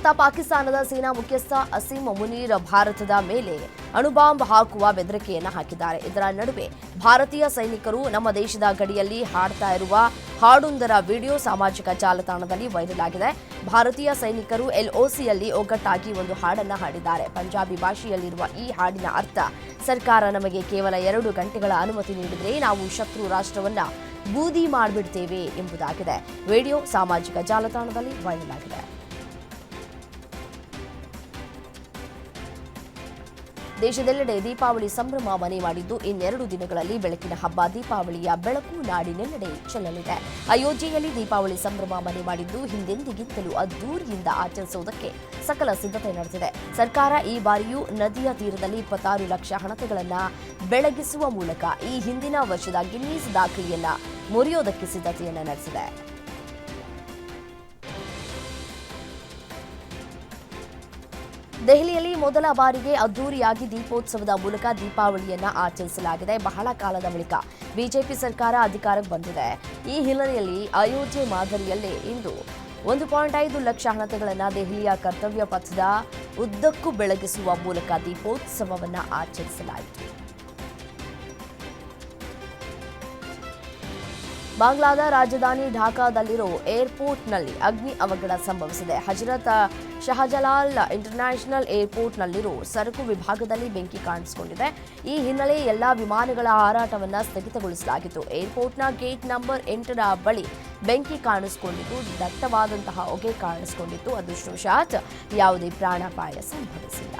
ಅತ್ತ ಪಾಕಿಸ್ತಾನದ ಸೇನಾ ಮುಖ್ಯಸ್ಥ ಅಸೀಂ ಮುನೀರ್ ಭಾರತದ ಮೇಲೆ ಅಣುಬಾಂಬ್ ಹಾಕುವ ಬೆದರಿಕೆಯನ್ನು ಹಾಕಿದ್ದಾರೆ. ಇದರ ನಡುವೆ ಭಾರತೀಯ ಸೈನಿಕರು ನಮ್ಮ ದೇಶದ ಗಡಿಯಲ್ಲಿ ಹಾಡ್ತಾ ಇರುವ ಹಾಡೊಂದರ ವಿಡಿಯೋ ಸಾಮಾಜಿಕ ಜಾಲತಾಣದಲ್ಲಿ ವೈರಲ್ ಆಗಿದೆ. ಭಾರತೀಯ ಸೈನಿಕರು ಎಲ್ಒಸಿಯಲ್ಲಿ ಒಗ್ಗಟ್ಟಾಗಿ ಒಂದು ಹಾಡನ್ನು ಹಾಡಿದ್ದಾರೆ. ಪಂಜಾಬಿ ಭಾಷೆಯಲ್ಲಿರುವ ಈ ಹಾಡಿನ ಅರ್ಥ, ಸರ್ಕಾರ ನಮಗೆ ಕೇವಲ ಎರಡು ಗಂಟೆಗಳ ಅನುಮತಿ ನೀಡಿದರೆ ನಾವು ಶತ್ರು ರಾಷ್ಟ್ರವನ್ನ ಬೂದಿ ಮಾಡಿಬಿಡ್ತೇವೆ ಎಂಬುದಾಗಿದೆ. ವಿಡಿಯೋ ಸಾಮಾಜಿಕ ಜಾಲತಾಣದಲ್ಲಿ ವೈರಲ್ ಆಗಿದೆ. ದೇಶದೆಲ್ಲೆಡೆ ದೀಪಾವಳಿ ಸಂಭ್ರಮ ಮನೆ ಮಾಡಿದ್ದು ಇನ್ನೆರಡು ದಿನಗಳಲ್ಲಿ ಬೆಳಕಿನ ಹಬ್ಬ, ದೀಪಾವಳಿಯ ಬೆಳಕು ನಾಡಿನೆಲ್ಲೆಡೆ ಚೆಲ್ಲಲಿದೆ. ಅಯೋಧ್ಯೆಯಲ್ಲಿ ದೀಪಾವಳಿ ಸಂಭ್ರಮ ಮನೆ ಮಾಡಿದ್ದು ಹಿಂದೆಂದಿಗಿಂತಲೂ ಅದ್ದೂರಿಯಿಂದ ಆಚರಿಸುವುದಕ್ಕೆ ಸಕಲ ಸಿದ್ಧತೆ ನಡೆದಿದೆ. ಸರ್ಕಾರ ಈ ಬಾರಿಯೂ ನದಿಯ ತೀರದಲ್ಲಿ ಇಪ್ಪತ್ತಾರು ಲಕ್ಷ ಹಣತೆಗಳನ್ನು ಬೆಳಗಿಸುವ ಮೂಲಕ ಈ ಹಿಂದಿನ ವರ್ಷದ ಗಿನ್ನೀಸ್ ದಾಖಲೆಯನ್ನ ಮುರಿಯೋದಕ್ಕೆ ಸಿದ್ಧತೆಯನ್ನು ನಡೆಸಿದೆ. ದೆಹಲಿಯಲ್ಲಿ ಮೊದಲ ಬಾರಿಗೆ ಅದ್ದೂರಿಯಾಗಿ ದೀಪೋತ್ಸವದ ಮೂಲಕ ದೀಪಾವಳಿಯನ್ನ ಆಚರಿಸಲಾಗಿದೆ. ಬಹಳ ಕಾಲದ ಬಳಿಕ ಬಿಜೆಪಿ ಸರ್ಕಾರ ಅಧಿಕಾರಕ್ಕೆ ಬಂದಿದೆ. ಈ ಹಿನ್ನೆಲೆಯಲ್ಲಿ ಅಯೋಧ್ಯೆ ಮಾದರಿಯಲ್ಲೇ ಇಂದು ಒಂದು ಪಾಯಿಂಟ್ ಐದು ಲಕ್ಷ ಹಣತೆಗಳನ್ನು ದೆಹಲಿಯ ಕರ್ತವ್ಯ ಪಥದ ಉದ್ದಕ್ಕೂ ಬೆಳಗಿಸುವ ಮೂಲಕ ದೀಪೋತ್ಸವವನ್ನು ಆಚರಿಸಲಾಯಿತು. ಬಾಂಗ್ಲಾದ ರಾಜಧಾನಿ ಢಾಕಾದಲ್ಲಿರೋ ಏರ್ಪೋರ್ಟ್ನಲ್ಲಿ ಅಗ್ನಿ ಅವಘಡ ಸಂಭವಿಸಿದೆ. ಹಜರತ್ ಶಹಜಲಾಲ್ ಇಂಟರ್ನ್ಯಾಷನಲ್ ಏರ್ಪೋರ್ಟ್ನಲ್ಲಿರೋ ಸರಕು ವಿಭಾಗದಲ್ಲಿ ಬೆಂಕಿ ಕಾಣಿಸಿಕೊಂಡಿದೆ. ಈ ಹಿನ್ನೆಲೆ ಎಲ್ಲಾ ವಿಮಾನಗಳ ಹಾರಾಟವನ್ನು ಸ್ಥಗಿತಗೊಳಿಸಲಾಗಿತ್ತು. ಏರ್ಪೋರ್ಟ್ನ ಗೇಟ್ ನಂಬರ್ ಎಂಟರ ಬಳಿ ಬೆಂಕಿ ಕಾಣಿಸಿಕೊಂಡಿದ್ದು, ದಟ್ಟವಾದಂತಹ ಹೊಗೆ ಕಾಣಿಸಿಕೊಂಡಿತ್ತು. ಅದೃಷ್ಟವಶಾತ್ ಯಾವುದೇ ಪ್ರಾಣಾಪಾಯ ಸಂಭವಿಸಿಲ್ಲ.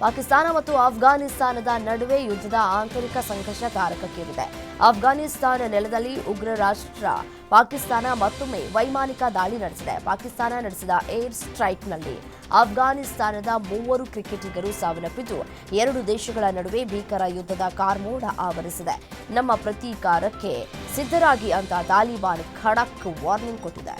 ಪಾಕಿಸ್ತಾನ ಮತ್ತು ಆಫ್ಘಾನಿಸ್ತಾನದ ನಡುವೆ ಯುದ್ಧದ ಆಂತರಿಕ ಸಂಘರ್ಷ ತಾರಕಕ್ಕೇರಿದೆ. ಅಫ್ಘಾನಿಸ್ತಾನ ನೆಲದಲ್ಲಿ ಉಗ್ರ ರಾಷ್ಟ್ರ ಪಾಕಿಸ್ತಾನ ಮತ್ತೊಮ್ಮೆ ವೈಮಾನಿಕ ದಾಳಿ ನಡೆಸಿದೆ. ಪಾಕಿಸ್ತಾನ ನಡೆಸಿದ ಏರ್ ಸ್ಟ್ರೈಕ್ನಲ್ಲಿ ಅಫ್ಘಾನಿಸ್ತಾನದ ಮೂವರು ಕ್ರಿಕೆಟಿಗರು ಸಾವನ್ನಪ್ಪಿದ್ದು ಎರಡು ದೇಶಗಳ ನಡುವೆ ಭೀಕರ ಯುದ್ಧದ ಕಾರ್ಮೋಡ ಆವರಿಸಿದೆ. ನಮ್ಮ ಪ್ರತೀಕಾರಕ್ಕೆ ಸಿದ್ಧರಾಗಿ ಅಂತ ತಾಲಿಬಾನ್ ಖಡಕ್ ವಾರ್ನಿಂಗ್ ಕೊಟ್ಟಿದೆ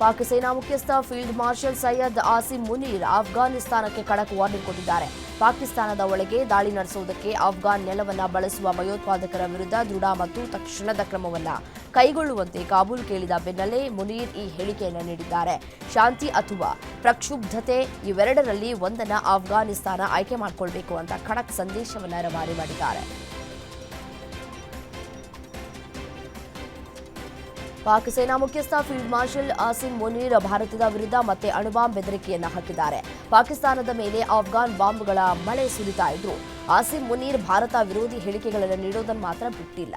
ಪಾಕ್ ಸೇನಾ ಮುಖ್ಯಸ್ಥ ಫೀಲ್ಡ್ ಮಾರ್ಷಲ್ ಸೈಯದ್ ಆಸಿಮ್ ಮುನೀರ್ ಆಫ್ಘಾನಿಸ್ತಾನಕ್ಕೆ ಖಡಕ್ ವಾರ್ನಿಂಗ್ ಕೊಟ್ಟಿದ್ದಾರೆ. ಪಾಕಿಸ್ತಾನದ ಒಳಗೆ ದಾಳಿ ನಡೆಸುವುದಕ್ಕೆ ಆಫ್ಘಾನ್ ನೆಲವನ್ನ ಬಳಸುವ ಭಯೋತ್ಪಾದಕರ ವಿರುದ್ಧ ದೃಢ ಮತ್ತು ತಕ್ಷಣದ ಕ್ರಮವನ್ನ ಕೈಗೊಳ್ಳುವಂತೆ ಕಾಬೂಲ್ ಕೇಳಿದ ಬೆನ್ನಲ್ಲೇ ಮುನೀರ್ ಈ ಹೇಳಿಕೆಯನ್ನು ನೀಡಿದ್ದಾರೆ. ಶಾಂತಿ ಅಥವಾ ಪ್ರಕ್ಷುಬ್ಧತೆ ಇವೆರಡರಲ್ಲಿ ಒಂದನ್ನ ಆಫ್ಘಾನಿಸ್ತಾನ ಆಯ್ಕೆ ಮಾಡಿಕೊಳ್ಬೇಕು ಅಂತ ಖಡಕ್ ಸಂದೇಶವನ್ನ ರವಾನೆ ಮಾಡಿದ್ದಾರೆ. ಪಾಕ್ ಸೇನಾ ಮುಖ್ಯಸ್ಥ ಫೀಲ್ಡ್ ಮಾರ್ಷಲ್ ಆಸಿಮ್ ಮುನೀರ್ ಭಾರತದ ವಿರುದ್ಧ ಮತ್ತೆ ಅಣುಬಾಂಬ್ ಬೆದರಿಕೆಯನ್ನು ಹಾಕಿದ್ದಾರೆ. ಪಾಕಿಸ್ತಾನದ ಮೇಲೆ ಆಫ್ಘಾನ್ ಬಾಂಬ್ಗಳ ಮಳೆ ಸುರಿತಾ ಇದ್ರು. ಆಸಿಮ್ ಮುನೀರ್ ಭಾರತ ವಿರೋಧಿ ಹೇಳಿಕೆಗಳನ್ನು ನೀಡೋದನ್ನು ಮಾತ್ರ ಬಿಟ್ಟಿಲ್ಲ.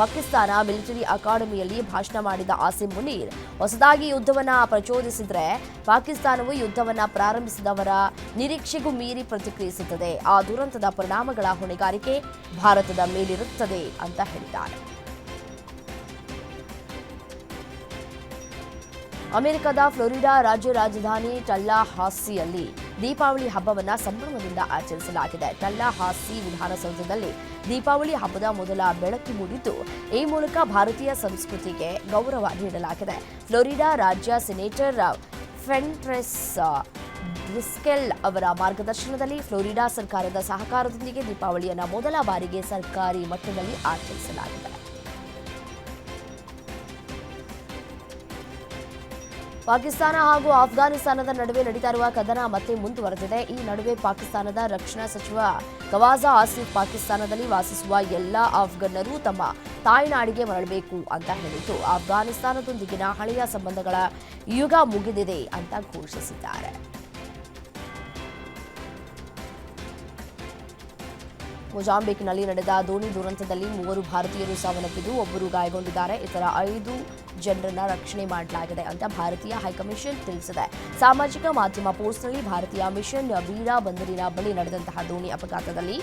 ಪಾಕಿಸ್ತಾನ ಮಿಲಿಟರಿ ಅಕಾಡೆಮಿಯಲ್ಲಿ ಭಾಷಣ ಮಾಡಿದ ಆಸಿಮ್ ಮುನೀರ್, ಹೊಸದಾಗಿ ಯುದ್ಧವನ್ನು ಪ್ರಚೋದಿಸಿದರೆ ಪಾಕಿಸ್ತಾನವು ಯುದ್ಧವನ್ನು ಪ್ರಾರಂಭಿಸಿದವರ ನಿರೀಕ್ಷೆಗೂ ಮೀರಿ ಪ್ರತಿಕ್ರಿಯಿಸುತ್ತದೆ. ಆ ದುರಂತದ ಪರಿಣಾಮಗಳ ಹೊಣೆಗಾರಿಕೆ ಭಾರತದ ಮೇಲಿರುತ್ತದೆ ಅಂತ ಹೇಳಿದ್ದಾರೆ. ಅಮೆರಿಕದ ಫ್ಲೋರಿಡಾ ರಾಜ್ಯ ರಾಜಧಾನಿ ಟಲ್ಲಾಹಾಸಿಯಲ್ಲಿ ದೀಪಾವಳಿ ಹಬ್ಬವನ್ನು ಸಂಭ್ರಮದಿಂದ ಆಚರಿಸಲಾಗಿದೆ. ಟಲ್ಲಾಹಾಸಿ ವಿಧಾನಸೌಧದಲ್ಲಿ ದೀಪಾವಳಿ ಹಬ್ಬದ ಮೊದಲ ಬೆಳಕು ಮೂಡಿದ್ದು, ಈ ಮೂಲಕ ಭಾರತೀಯ ಸಂಸ್ಕೃತಿಗೆ ಗೌರವ ನೀಡಲಾಗಿದೆ. ಫ್ಲೋರಿಡಾ ರಾಜ್ಯ ಸೆನೇಟರ್ ಫೆಂಟ್ರೆಸ್ ಬ್ರಿಸ್ಕೆಲ್ ಅವರ ಮಾರ್ಗದರ್ಶನದಲ್ಲಿ ಫ್ಲೋರಿಡಾ ಸರ್ಕಾರದ ಸಹಕಾರದೊಂದಿಗೆ ದೀಪಾವಳಿಯನ್ನು ಮೊದಲ ಬಾರಿಗೆ ಸರ್ಕಾರಿ ಮಟ್ಟದಲ್ಲಿ ಆಚರಿಸಲಾಗಿದೆ. ಪಾಕಿಸ್ತಾನ ಹಾಗೂ ಆಫ್ಘಾನಿಸ್ತಾನದ ನಡುವೆ ನಡೀತಾ ಇರುವ ಕದನ ಮತ್ತೆ ಮುಂದುವರೆದಿದೆ. ಈ ನಡುವೆ ಪಾಕಿಸ್ತಾನದ ರಕ್ಷಣಾ ಸಚಿವ ಕವಾಜಾ ಆಸಿಫ್ ಪಾಕಿಸ್ತಾನದಲ್ಲಿ ವಾಸಿಸುವ ಎಲ್ಲ ಆಫ್ಘನ್ನರು ತಮ್ಮ ತಾಯ್ನಾಡಿಗೆ ಮರಳಬೇಕು ಅಂತ ಹೇಳಿದ್ದು. ಆಫ್ಘಾನಿಸ್ತಾನದೊಂದಿಗಿನ ಹಳೆಯ ಸಂಬಂಧಗಳ ಯುಗ ಮುಗಿದಿದೆ ಅಂತ ಘೋಷಿಸಿದ್ದಾರೆ. ಮೊಜಾಂಬಿಕ್ನಲ್ಲಿ ನಡೆದ ದೋಣಿ ದುರಂತದಲ್ಲಿ ಮೂವರು ಭಾರತೀಯರು ಸಾವನ್ನಪ್ಪಿದ್ದು, ಒಬ್ಬರು ಗಾಯಗೊಂಡಿದ್ದಾರೆ. ಇತರ ಐದು ಜನರನ್ನ ರಕ್ಷಣೆ ಮಾಡಲಾಗಿದೆ ಅಂತ ಭಾರತೀಯ ಹೈಕಮಿಷನ್ ತಿಳಿಸಿದೆ. ಸಾಮಾಜಿಕ ಮಾಧ್ಯಮ ಪೋಸ್ಟ್ನಲ್ಲಿ ಭಾರತೀಯ ಮಿಷನ್ ಬೀರಾ ಬಂದರಿನ ಬಳಿ ನಡೆದಂತಹ ದೋಣಿ ಅಪಘಾತದಲ್ಲಿ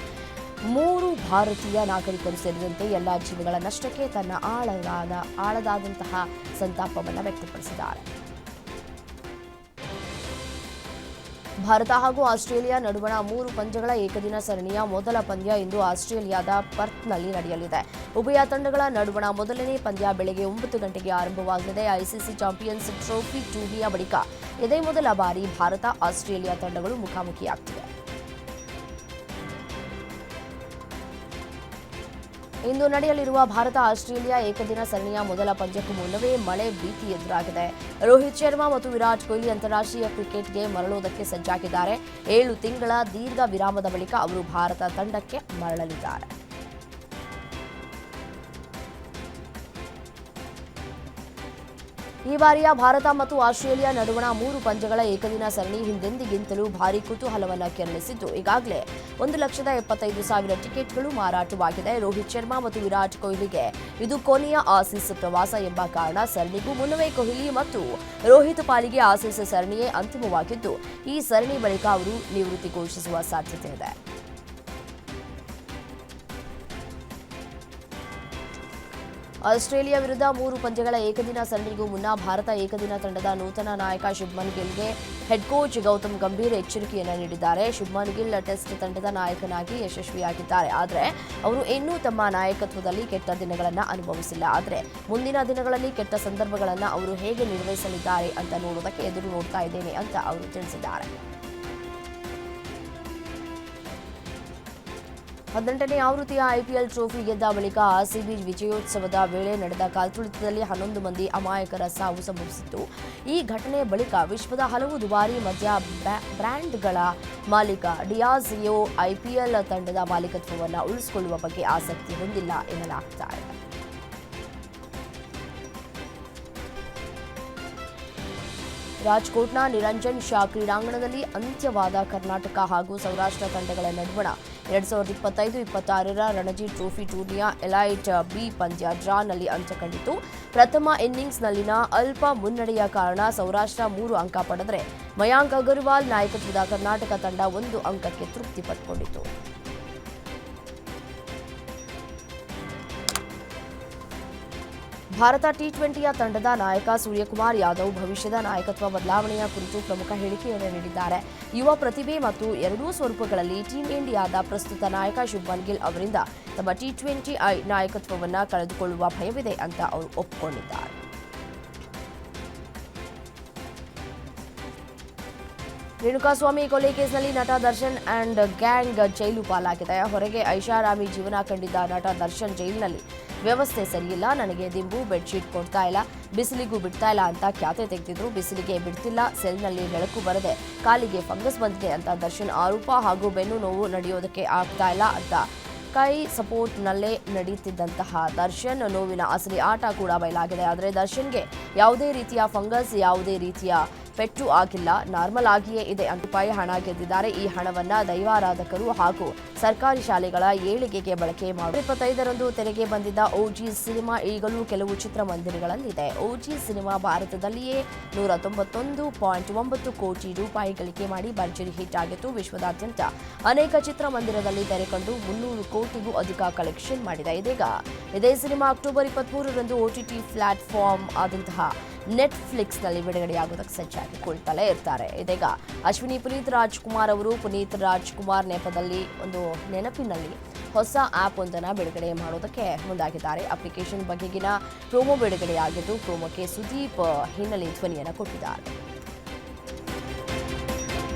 ಮೂರು ಭಾರತೀಯ ನಾಗರಿಕರು ಸೇರಿದಂತೆ ಎಲ್ಲ ಜೀವಿಗಳ ನಷ್ಟಕ್ಕೆ ತನ್ನ ಆಳದಾದ ಆಳದಾದಂತಹ ಸಂತಾಪವನ್ನು ವ್ಯಕ್ತಪಡಿಸಿದ್ದಾರೆ. ಭಾರತ ಹಾಗೂ ಆಸ್ಟ್ರೇಲಿಯಾ ನಡುವಣ ಮೂರು ಪಂದ್ಯಗಳ ಏಕದಿನ ಸರಣಿಯ ಮೊದಲ ಪಂದ್ಯ ಇಂದು ಆಸ್ಟ್ರೇಲಿಯಾದ ಪರ್ತ್ನಲ್ಲಿ ನಡೆಯಲಿದೆ. ಉಭಯ ತಂಡಗಳ ನಡುವಣ ಮೊದಲನೇ ಪಂದ್ಯ ಬೆಳಗ್ಗೆ ಒಂಬತ್ತು ಗಂಟೆಗೆ ಆರಂಭವಾಗಲಿದೆ. ಐಸಿಸಿ ಚಾಂಪಿಯನ್ಸ್ ಟ್ರೋಫಿ ಟೂರ್ನಿಯ ಬಳಿಕ ಇದೇ ಮೊದಲ ಬಾರಿ ಭಾರತ ಆಸ್ಟ್ರೇಲಿಯಾ ತಂಡಗಳು ಮುಖಾಮುಖಿಯಾಗ್ತಿವೆ. ಇಂದು ನಡೆಯಲಿರುವ ಭಾರತ ಆಸ್ಟ್ರೇಲಿಯಾ ಏಕದಿನ ಸರಣಿಯ ಮೊದಲ ಪಂದ್ಯಕ್ಕೂ ಮುನ್ನವೇ ಮಳೆ ಭೀತಿ ಎದುರಾಗಿದೆ. ರೋಹಿತ್ ಶರ್ಮಾ ಮತ್ತು ವಿರಾಟ್ ಕೊಹ್ಲಿ ಅಂತಾರಾಷ್ಟ್ರೀಯ ಕ್ರಿಕೆಟ್ಗೆ ಮರಳುವುದಕ್ಕೆ ಸಜ್ಜಾಗಿದ್ದಾರೆ. ಏಳು ತಿಂಗಳ ದೀರ್ಘ ವಿರಾಮದ ಬಳಿಕ ಅವರು ಭಾರತ ತಂಡಕ್ಕೆ ಮರಳಲಿದ್ದಾರೆ. ಈ ಬಾರಿಯ ಭಾರತ ಮತ್ತು ಆಸ್ಟ್ರೇಲಿಯಾ ನಡುವಣ ಮೂರು ಪಂದ್ಯಗಳ ಏಕದಿನ ಸರಣಿ ಹಿಂದೆಂದಿಗಿಂತಲೂ ಭಾರಿ ಕುತೂಹಲವನ್ನ ಕೆರಳಿಸಿದ್ದು, ಈಗಾಗಲೇ ಒಂದು ಲಕ್ಷದ ಎಪ್ಪತ್ತೈದು ಸಾವಿರ ಟಿಕೆಟ್ಗಳು ಮಾರಾಟವಾಗಿದೆ. ರೋಹಿತ್ ಶರ್ಮಾ ಮತ್ತು ವಿರಾಟ್ ಕೊಹ್ಲಿಗೆ ಇದು ಕೊನೆಯ ಆಸೀಸ್ ಪ್ರವಾಸ ಎಂಬ ಕಾರಣ ಸರಣಿಗೂ ಮುನ್ನವೇ ಕೊಹ್ಲಿ ಮತ್ತು ರೋಹಿತ್ ಪಾಲಿಗೆ ಆಸೀಸ್ ಸರಣಿಯೇ ಅಂತಿಮವಾಗಿದ್ದು, ಈ ಸರಣಿ ಬಳಿಕ ಅವರು ನಿವೃತ್ತಿ ಘೋಷಿಸುವ ಸಾಧ್ಯತೆ ಇದೆ ಆಸ್ಟ್ರೇಲಿಯಾ ವಿರುದ್ಧ ಮೂರು ಪಂದ್ಯಗಳ ಏಕದಿನ ಸರಣಿಗೂ ಮುನ್ನ ಭಾರತ ಏಕದಿನ ತಂಡದ ನೂತನ ನಾಯಕ ಶುಭ್ಮನ್ ಗಿಲ್ಗೆ ಹೆಡ್ ಕೋಚ್ ಗೌತಮ್ ಗಂಭೀರ್ ಎಚ್ಚರಿಕೆಯನ್ನು ನೀಡಿದ್ದಾರೆ. ಶುಭ್ಮನ್ ಗಿಲ್ ಟೆಸ್ಟ್ ತಂಡದ ನಾಯಕನಾಗಿ ಯಶಸ್ವಿಯಾಗಿದ್ದಾರೆ. ಆದರೆ ಅವರು ಇನ್ನೂ ತಮ್ಮ ನಾಯಕತ್ವದಲ್ಲಿ ಕೆಟ್ಟ ದಿನಗಳನ್ನು ಅನುಭವಿಸಿಲ್ಲ. ಆದರೆ ಮುಂದಿನ ದಿನಗಳಲ್ಲಿ ಕೆಟ್ಟ ಸಂದರ್ಭಗಳನ್ನು ಅವರು ಹೇಗೆ ನಿರ್ವಹಿಸಲಿದ್ದಾರೆ ಅಂತ ನೋಡೋದಕ್ಕೆ ಎದುರು ನೋಡ್ತಾ ಇದ್ದೇನೆ ಅಂತ ಅವರು ತಿಳಿಸಿದ್ದಾರೆ. ಹದಿನೆಂಟನೇ ಆವೃತ್ತಿಯ ಐಪಿಎಲ್ ಟ್ರೋಫಿ ಗೆದ್ದ ಬಳಿಕ ಆರ್ಸಿಬಿ ವಿಜಯೋತ್ಸವದ ವೇಳೆ ನಡೆದ ಕಾಲ್ತುಳಿತದಲ್ಲಿ ಹನ್ನೊಂದು ಮಂದಿ ಅಮಾಯಕರ ಸಾವು ಸಂಭವಿಸಿತ್ತು. ಈ ಘಟನೆ ಬಳಿಕ ವಿಶ್ವದ ಹಲವು ದುಬಾರಿ ಮದ್ಯ ಬ್ರ್ಯಾಂಡ್ಗಳ ಮಾಲೀಕ ಡಿಯಾಸಿಯೋ ಐಪಿಎಲ್ ತಂಡದ ಮಾಲೀಕತ್ವವನ್ನು ಉಳಿಸಿಕೊಳ್ಳುವ ಬಗ್ಗೆ ಆಸಕ್ತಿ ಹೊಂದಿಲ್ಲ ಎನ್ನಲಾಗ್ತಾ ಇದೆ. ರಾಜ್ಕೋಟ್ನ ನಿರಂಜನ್ ಶಾ ಕ್ರೀಡಾಂಗಣದಲ್ಲಿ ಅಂತ್ಯವಾದ ಕರ್ನಾಟಕ ಹಾಗೂ ಸೌರಾಷ್ಟ್ರ ತಂಡಗಳ ನಡುವಣ. ಎರಡ್ ಸಾವಿರದ ಇಪ್ಪತ್ತೈದು, ಇಪ್ಪತ್ತಾರರ ರಣಜಿ ಟ್ರೋಫಿ ಟೂರ್ನಿಯ ಎಲೈಟ್ ಬಿ ಪಂದ್ಯ ಡ್ರಾನಲ್ಲಿ ಅಂತ್ಯ ಕಂಡಿತು ಪ್ರಥಮ ಇನ್ನಿಂಗ್ಸ್ನಲ್ಲಿನ ಅಲ್ಪ ಮುನ್ನಡೆಯ ಕಾರಣ ಸೌರಾಷ್ಟ್ರ ಮೂರು ಅಂಕ ಪಡೆದರೆ ಮಯಾಂಕ್ ಅಗರ್ವಾಲ್ ನಾಯಕತ್ವದ ಕರ್ನಾಟಕ ತಂಡ ಒಂದು ಅಂಕಕ್ಕೆ ತೃಪ್ತಿ ಪಟ್ಕೊಂಡಿತು ಭಾರತ ಟಿ ಟ್ವೆಂಟಿಯ ತಂಡದ ನಾಯಕ ಸೂರ್ಯಕುಮಾರ್ ಯಾದವ್ ಭವಿಷ್ಯದ ನಾಯಕತ್ವ ಬದಲಾವಣೆಯ ಕುರಿತು ಪ್ರಮುಖ ಹೇಳಿಕೆಯನ್ನು ನೀಡಿದ್ದಾರೆ. ಯುವ ಪ್ರತಿಭೆ ಮತ್ತು ಎರಡೂ ಸ್ವರೂಪಗಳಲ್ಲಿ ಟೀಂ ಇಂಡಿಯಾದ ಪ್ರಸ್ತುತ ನಾಯಕ ಶುಭ್ಮನ್ ಗಿಲ್ ಅವರಿಂದ ತಮ್ಮ ಟಿ ಟ್ವೆಂಟಿ ಐ ನಾಯಕತ್ವವನ್ನು ಕಳೆದುಕೊಳ್ಳುವ ಭಯವಿದೆ ಅಂತ ಅವರು ಒಪ್ಪಿಕೊಂಡಿದ್ದಾರೆ ರೇಣುಕಾಸ್ವಾಮಿ ಕೊಲೆ ಕೇಸ್ನಲ್ಲಿ ನಟ ದರ್ಶನ್ ಅಂಡ್ ಗ್ಯಾಂಗ್ ಜೈಲು ಪಾಲಾಗಿದೆ. ಹೊರಗೆ ಐಷಾರಾಮಿ ಜೀವನ ಕಂಡಿದ್ದ ನಟ ದರ್ಶನ್ ಜೈಲಿನಲ್ಲಿ ವ್ಯವಸ್ಥೆ ಸರಿಯಿಲ್ಲ ನನಗೆ ದಿಂಬು ಬೆಡ್ಶೀಟ್ ಕೊಡ್ತಾ ಇಲ್ಲ, ಬಿಸಿಲಿಗೂ ಬಿಡ್ತಾ ಇಲ್ಲ ಅಂತ ಖ್ಯಾತೆ ತೆಗೆದಿದ್ರು, ಬಿಸಿಲಿಗೆ ಬಿಡ್ತಿಲ್ಲ, ಸೆಲ್ನಲ್ಲಿ ಬೆಳಕು ಬರದೆ ಕಾಲಿಗೆ ಫಂಗಸ್ ಬಂದಿದೆ ಅಂತ ದರ್ಶನ್ ಆರೋಪ ಹಾಗೂ ಬೆನ್ನು ನೋವು ನಡೆಯೋದಕ್ಕೆ ಆಗ್ತಾ ಇಲ್ಲ ಅಂತ ಕೈ ಸಪೋರ್ಟ್ನಲ್ಲೇ ನಡೀತಿದ್ದಂತಹ ದರ್ಶನ್ ನೋವಿನ ಅಸಲಿ ಆಟ ಕೂಡ ಬಯಲಾಗಿದೆ. ಆದರೆ ದರ್ಶನ್ಗೆ ಯಾವುದೇ ರೀತಿಯ ಫಂಗಸ್, ಯಾವುದೇ ರೀತಿಯ ಪೆಟ್ಟು ಆಗಿಲ್ಲ, ನಾರ್ಮಲ್ ಆಗಿಯೇ ಇದೆ ಅಂತ ರೂಪಾಯಿ ಹಣ ಗೆದ್ದಿದ್ದಾರೆ. ಈ ಹಣವನ್ನ ದೈವಾರಾಧಕರು ಹಾಗೂ ಸರ್ಕಾರಿ ಶಾಲೆಗಳ ಏಳಿಗೆಗೆ ಬಳಕೆ ಮಾಡಿ ಇಪ್ಪತ್ತೈದರಂದು ತೆರೆಗೆ ಬಂದಿದ್ದ ಓಜಿ ಸಿನಿಮಾ ಈಗಲೂ ಕೆಲವು ಚಿತ್ರಮಂದಿರಗಳಲ್ಲಿದೆ. ಓಜಿ ಸಿನಿಮಾ ಭಾರತದಲ್ಲಿಯೇ ನೂರ ತೊಂಬತ್ತೊಂದು ಪಾಯಿಂಟ್ ಒಂಬತ್ತು ಕೋಟಿ ರೂಪಾಯಿ ಗಳಿಕೆ ಮಾಡಿ ಭರ್ಜರಿ ಹಿಟ್ ಆಗಿತ್ತು. ವಿಶ್ವದಾದ್ಯಂತ ಅನೇಕ ಚಿತ್ರಮಂದಿರದಲ್ಲಿ ತೆರೆಕಂಡು ಮುನ್ನೂರು ಕೋಟಿಗೂ ಅಧಿಕ ಕಲೆಕ್ಷನ್ ಮಾಡಿದೆ. ಇದೀಗ ಇದೇ ಸಿನಿಮಾ ಅಕ್ಟೋಬರ್ ಇಪ್ಪತ್ಮೂರರಂದು ಓಟಿಟಿ ಪ್ಲಾಟ್ಫಾರ್ಮ್ ಆದಂತಹ ನೆಟ್ಫ್ಲಿಕ್ಸ್ನಲ್ಲಿ ಬಿಡುಗಡೆಯಾಗೋದಕ್ಕೆ ಸಜ್ಜಾಗಿಕೊಳ್ತಲೇ ಇರ್ತಾರೆ. ಇದೀಗ ಅಶ್ವಿನಿ ಪುನೀತ್ ರಾಜ್ಕುಮಾರ್ ಅವರು ಪುನೀತ್ ರಾಜ್ಕುಮಾರ್ ನೆಪದಲ್ಲಿ ಒಂದು ನೆನಪಿನಲ್ಲಿ ಹೊಸ ಆ್ಯಪ್ ಒಂದನ್ನು ಬಿಡುಗಡೆ ಮಾಡೋದಕ್ಕೆ ಮುಂದಾಗಿದ್ದಾರೆ. ಅಪ್ಲಿಕೇಶನ್ ಬಗೆಗಿನ ಪ್ರೋಮೋ ಬಿಡುಗಡೆಯಾಗಿದ್ದು, ಪ್ರೋಮೋಕ್ಕೆ ಸುದೀಪ್ ಹಿನ್ನೆಲೆ ಧ್ವನಿಯನ್ನು ಕೊಟ್ಟಿದ್ದಾರೆ.